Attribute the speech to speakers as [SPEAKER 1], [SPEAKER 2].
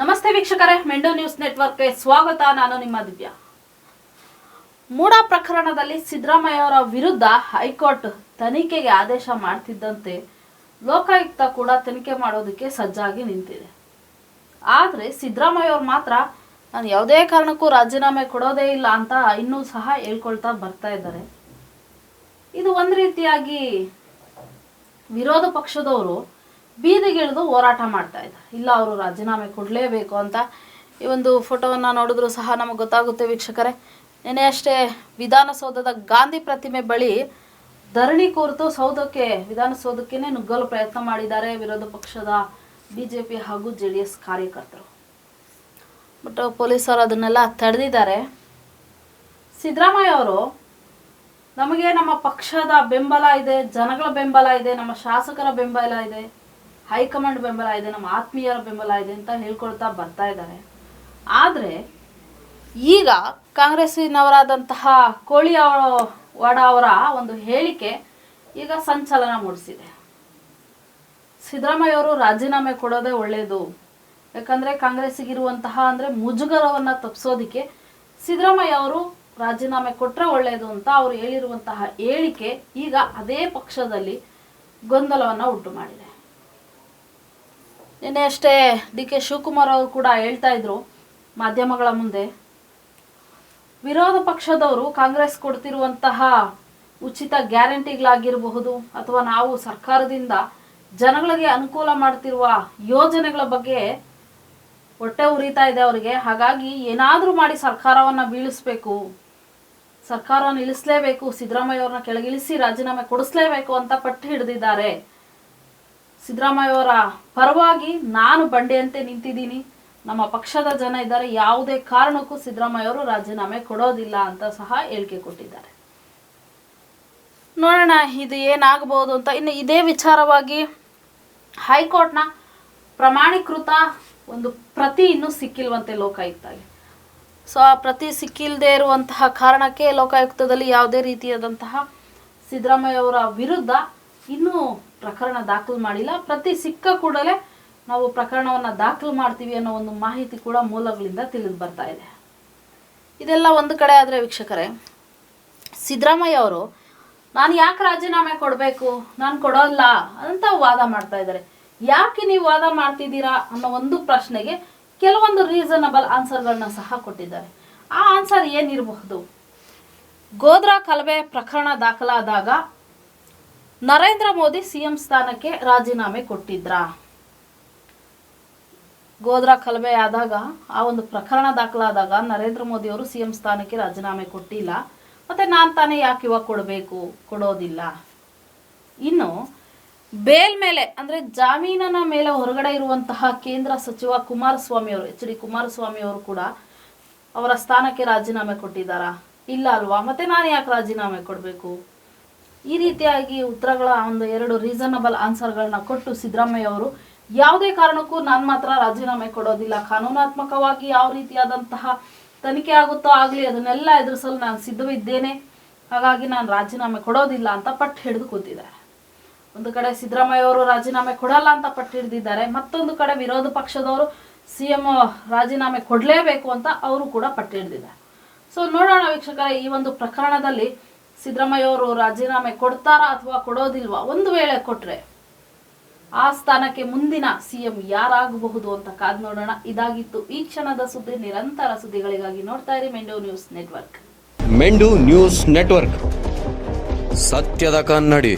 [SPEAKER 1] ನಮಸ್ತೆ ವೀಕ್ಷಕರೇ, ಮೆಂಡೋ ನ್ಯೂಸ್ ನೆಟ್ವರ್ಕ್ಗೆ ಸ್ವಾಗತ. ನಾನು ನಿಮ್ಮ ದಿವ್ಯಾ. ಮೂಡ ಪ್ರಕರಣದಲ್ಲಿ ಸಿದ್ದರಾಮಯ್ಯ ಅವರ ವಿರುದ್ಧ ಹೈಕೋರ್ಟ್ ತನಿಖೆಗೆ ಆದೇಶ ಮಾಡ್ತಿದ್ದಂತೆ ಲೋಕಾಯುಕ್ತ ಕೂಡ ತನಿಖೆ ಮಾಡೋದಕ್ಕೆ ಸಜ್ಜಾಗಿ ನಿಂತಿದೆ. ಆದರೆ ಸಿದ್ದರಾಮಯ್ಯ ಅವರು ಮಾತ್ರ, ನಾನು ಯಾವುದೇ ಕಾರಣಕ್ಕೂ ರಾಜೀನಾಮೆ ಕೊಡೋದೇ ಇಲ್ಲ ಅಂತ ಇನ್ನೂ ಸಹ ಹೇಳ್ಕೊಳ್ತಾ ಬರ್ತಾ ಇದ್ದಾರೆ. ಇದು ಒಂದು ರೀತಿಯಾಗಿ ವಿರೋಧ ಪಕ್ಷದವರು ಬೀದಿಗಿಳಿದು ಹೋರಾಟ ಮಾಡ್ತಾ ಇದ್ದಾರೆ ಇಲ್ಲ, ಅವರು ರಾಜೀನಾಮೆ ಕೊಡಲೇಬೇಕು ಅಂತ ಈ ಒಂದು ಫೋಟೋವನ್ನು ನೋಡಿದ್ರು ಸಹ ನಮಗೆ ಗೊತ್ತಾಗುತ್ತೆ ವೀಕ್ಷಕರೇ. ನೆನೆ ಅಷ್ಟೇ ವಿಧಾನಸೌಧದ ಗಾಂಧಿ ಪ್ರತಿಮೆ ಬಳಿ ಧರಣಿ ಕೋರ್ತು ಸೌಧಕ್ಕೆ, ವಿಧಾನಸೌಧಕ್ಕೇನೆ ನುಗ್ಗಲು ಪ್ರಯತ್ನ ಮಾಡಿದ್ದಾರೆ ವಿರೋಧ ಪಕ್ಷದ ಹಾಗೂ ಜೆ ಡಿ ಎಸ್ ಕಾರ್ಯಕರ್ತರು. ಬಟ್ ಪೊಲೀಸರು ಅದನ್ನೆಲ್ಲ ತಡೆದಿದ್ದಾರೆ. ಸಿದ್ದರಾಮಯ್ಯ ಅವರು, ನಮಗೆ ನಮ್ಮ ಪಕ್ಷದ ಬೆಂಬಲ ಇದೆ, ಜನಗಳ ಬೆಂಬಲ ಇದೆ, ನಮ್ಮ ಶಾಸಕರ ಬೆಂಬಲ ಇದೆ. ಹೈಕಮಾಂಡ್ ಬೆಂಬಲ ಇದೆ, ನಮ್ಮ ಆತ್ಮೀಯರ ಬೆಂಬಲ ಇದೆ ಅಂತ ಹೇಳ್ಕೊಳ್ತಾ ಬರ್ತಾ ಇದ್ದಾರೆ. ಆದರೆ ಈಗ ಕಾಂಗ್ರೆಸ್ಸಿನವರಾದಂತಹ ಕೋಳಿ ಅವರ, ವಾಡ ಅವರ ಒಂದು ಹೇಳಿಕೆ ಈಗ ಸಂಚಲನ ಮೂಡಿಸಿದೆ. ಸಿದ್ದರಾಮಯ್ಯ ಅವರು ರಾಜೀನಾಮೆ ಕೊಡೋದೇ ಒಳ್ಳೆಯದು ಯಾಕಂದ್ರೆ ಕಾಂಗ್ರೆಸ್ಸಿಗಿರುವಂತಹ ಅಂದ್ರೆ ಮುಜುಗರವನ್ನ ತಪ್ಪಿಸೋದಿಕ್ಕೆ ಸಿದ್ದರಾಮಯ್ಯ ಅವರು ರಾಜೀನಾಮೆ ಕೊಟ್ರೆ ಒಳ್ಳೆಯದು ಅಂತ ಅವರು ಹೇಳಿರುವಂತಹ ಹೇಳಿಕೆ ಈಗ ಅದೇ ಪಕ್ಷದಲ್ಲಿ ಗೊಂದಲವನ್ನ ಉಂಟು ಮಾಡಿದೆ. ನಿನ್ನೆ ಅಷ್ಟೇ ಡಿ ಕೆ ಶಿವಕುಮಾರ್ ಅವರು ಕೂಡ ಹೇಳ್ತಾ ಇದ್ರು ಮಾಧ್ಯಮಗಳ ಮುಂದೆ. ವಿರೋಧ ಪಕ್ಷದವರು ಕಾಂಗ್ರೆಸ್ ಕೊಡ್ತಿರುವಂತಹ ಉಚಿತ ಗ್ಯಾರಂಟಿಗಳಾಗಿರಬಹುದು ಅಥವಾ ನಾವು ಸರ್ಕಾರದಿಂದ ಜನಗಳಿಗೆ ಅನುಕೂಲ ಮಾಡ್ತಿರುವ ಯೋಜನೆಗಳ ಬಗ್ಗೆ ಹೊಟ್ಟೆ ಉರಿತಾ ಇದೆ ಅವರಿಗೆ. ಹಾಗಾಗಿ ಏನಾದರೂ ಮಾಡಿ ಸರ್ಕಾರವನ್ನ ಬೀಳಿಸ್ಬೇಕು. ಸರ್ಕಾರವನ್ನು ಇಳಿಸಲೇಬೇಕು. ಸಿದ್ದರಾಮಯ್ಯ ಅವ್ರನ್ನ ಕೆಳಗಿಳಿಸಿ ರಾಜೀನಾಮೆ ಕೊಡಿಸ್ಲೇಬೇಕು ಅಂತ ಪಟ್ಟು ಹಿಡಿದಿದ್ದಾರೆ. ಸಿದ್ದರಾಮಯ್ಯ ಅವರ ಪರವಾಗಿ ನಾನು ಬಂಡೆಯಂತೆ ನಿಂತಿದ್ದೀನಿ. ನಮ್ಮ ಪಕ್ಷದ ಜನ ಇದ್ದಾರೆ. ಯಾವುದೇ ಕಾರಣಕ್ಕೂ ಸಿದ್ದರಾಮಯ್ಯ ಅವರು ರಾಜೀನಾಮೆ ಕೊಡೋದಿಲ್ಲ ಅಂತ ಸಹ ಹೇಳಿಕೆ ಕೊಟ್ಟಿದ್ದಾರೆ. ನೋಡೋಣ, ಇದು ಏನಾಗಬಹುದು ಅಂತ. ಇನ್ನು ಇದೇ ವಿಚಾರವಾಗಿ ಹೈಕೋರ್ಟ್ನ ಪ್ರಮಾಣೀಕೃತ ಒಂದು ಪ್ರತಿ ಇನ್ನೂ ಸಿಕ್ಕಿಲ್ವಂತೆ ಲೋಕಾಯುಕ್ತಗೆ ಸೊ, ಆ ಪ್ರತಿ ಸಿಕ್ಕಿಲ್ಲದೆ ಇರುವಂತಹ ಕಾರಣಕ್ಕೆ ಲೋಕಾಯುಕ್ತದಲ್ಲಿ ಯಾವುದೇ ರೀತಿಯಾದಂತಹ ಸಿದ್ದರಾಮಯ್ಯ ಅವರ ವಿರುದ್ಧ ಇನ್ನೂ ಪ್ರಕರಣ ದಾಖಲು ಮಾಡಿಲ್ಲ. ಪ್ರತಿ ಸಿಕ್ಕ ಕೂಡಲೇ ನಾವು ಪ್ರಕರಣವನ್ನು ದಾಖಲು ಮಾಡ್ತೀವಿ ಅನ್ನೋ ಒಂದು ಮಾಹಿತಿ ಕೂಡ ಮೂಲಗಳಿಂದ ತಿಳಿದು ಬರ್ತಾ ಇದೆ. ಇದೆಲ್ಲ ಒಂದು ಕಡೆ ಆದರೆ ವೀಕ್ಷಕರೇ, ಸಿದ್ದರಾಮಯ್ಯ ಅವರು, ನಾನು ಯಾಕೆ ರಾಜೀನಾಮೆ ಕೊಡಬೇಕು? ನಾನು ಕೊಡೋಲ್ಲ ಅಂತ ವಾದ ಮಾಡ್ತಾ ಇದ್ದಾರೆ. ಯಾಕೆ ನೀವು ವಾದ ಮಾಡ್ತಿದ್ದೀರಾ ಅನ್ನೋ ಒಂದು ಪ್ರಶ್ನೆಗೆ ಕೆಲವೊಂದು ರೀಸನಬಲ್ ಆನ್ಸರ್ಗಳನ್ನ ಸಹ ಕೊಟ್ಟಿದ್ದಾರೆ. ಆ ಆನ್ಸರ್ ಏನಿರಬಹುದು? ಗೋದ್ರಾ ಕಲಬೆ ಪ್ರಕರಣ ದಾಖಲಾದಾಗ ನರೇಂದ್ರ ಮೋದಿ ಸಿಎಂ ಸ್ಥಾನಕ್ಕೆ ರಾಜೀನಾಮೆ ಕೊಟ್ಟಿದ್ರಾ. ಗೋದ್ರಾ ಕಲಬೆ ಆದಾಗ ಆ ಒಂದು ಪ್ರಕರಣ ದಾಖಲಾದಾಗ ನರೇಂದ್ರ ಮೋದಿ ಅವರು ಸಿಎಂ ಸ್ಥಾನಕ್ಕೆ ರಾಜೀನಾಮೆ ಕೊಟ್ಟಿಲ್ಲ. ಮತ್ತೆ ನಾನು ತಾನೇ ಯಾಕೆ ಇವಾಗ ಕೊಡಬೇಕು? ಕೊಡೋದಿಲ್ಲ. ಇನ್ನು ಬೇಲ್ ಮೇಲೆ, ಅಂದ್ರೆ ಜಾಮೀನನ ಮೇಲೆ ಹೊರಗಡೆ ಇರುವಂತಹ ಕೇಂದ್ರ ಸಚಿವ ಕುಮಾರಸ್ವಾಮಿ ಅವರು, ಎಚ್ ಡಿ ಕುಮಾರಸ್ವಾಮಿ ಅವರು ಕೂಡ ಅವರ ಸ್ಥಾನಕ್ಕೆ ರಾಜೀನಾಮೆ ಕೊಟ್ಟಿದ್ದಾರಾ? ಇಲ್ಲ ಅಲ್ವಾ? ಮತ್ತೆ ನಾನು ಯಾಕೆ ರಾಜೀನಾಮೆ ಕೊಡಬೇಕು? ಈ ರೀತಿಯಾಗಿ ಉತ್ತರಗಳ ಒಂದು ಎರಡು ರೀಸನಬಲ್ ಆನ್ಸರ್ಗಳನ್ನ ಕೊಟ್ಟು ಸಿದ್ದರಾಮಯ್ಯ ಅವರು, ಯಾವುದೇ ಕಾರಣಕ್ಕೂ ನಾನು ಮಾತ್ರ ರಾಜೀನಾಮೆ ಕೊಡೋದಿಲ್ಲ. ಕಾನೂನಾತ್ಮಕವಾಗಿ ಯಾವ ರೀತಿಯಾದಂತಹ ತನಿಖೆ ಆಗುತ್ತೋ ಆಗಲಿ, ಅದನ್ನೆಲ್ಲ ಎದುರಿಸಲು ನಾನು ಸಿದ್ಧವಿದ್ದೇನೆ. ಹಾಗಾಗಿ ನಾನು ರಾಜೀನಾಮೆ ಕೊಡೋದಿಲ್ಲ ಅಂತ ಪಟ್ಟು ಹಿಡಿದು ಕೂತಿದ್ದಾರೆ. ಒಂದು ಕಡೆ ಸಿದ್ದರಾಮಯ್ಯ ಅವರು ರಾಜೀನಾಮೆ ಕೊಡಲ್ಲ ಅಂತ ಪಟ್ಟು ಹಿಡಿದಿದ್ದಾರೆ. ಮತ್ತೊಂದು ಕಡೆ ವಿರೋಧ ಪಕ್ಷದವರು ಸಿ ಎಂ ರಾಜೀನಾಮೆ ಕೊಡಲೇಬೇಕು ಅಂತ ಅವರು ಕೂಡ ಪಟ್ಟು ಹಿಡಿದಿದ್ದಾರೆ. ಸೊ ನೋಡೋಣ ವೀಕ್ಷಕರೇ, ಈ ಒಂದು ಪ್ರಕರಣದಲ್ಲಿ ಸಿದ್ದರಾಮಯ್ಯ ಅವರು ರಾಜೀನಾಮೆ ಕೊಡ್ತಾರಾ ಅಥವಾ ಕೊಡೋದಿಲ್ವಾ? ಒಂದು ವೇಳೆ ಕೊಟ್ರೆ ಆ ಸ್ಥಾನಕ್ಕೆ ಮುಂದಿನ ಸಿಎಂ ಯಾರಾಗಬಹುದು ಅಂತ ಕಾದ್ ನೋಡೋಣ. ಇದಾಗಿತ್ತು ಈ ಕ್ಷಣದ ಸುದ್ದಿ. ನಿರಂತರ ಸುದ್ದಿಗಳಿಗಾಗಿ ನೋಡ್ತಾ ಇರಿ ಮೆಂಡೋ ನ್ಯೂಸ್ ನೆಟ್ವರ್ಕ್.
[SPEAKER 2] ಮೆಂಡು news network. ಸತ್ಯದ ಕನ್ನಡಿ.